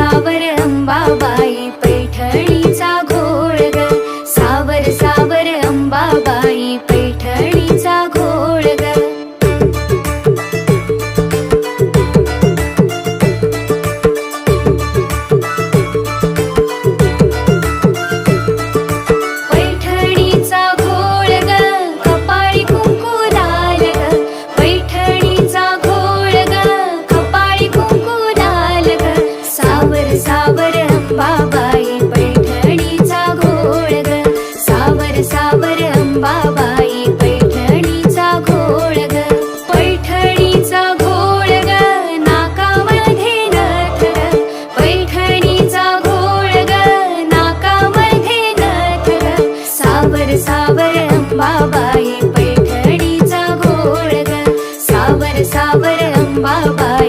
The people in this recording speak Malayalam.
കാവരം ബാബായി सावर सावर अंबाबा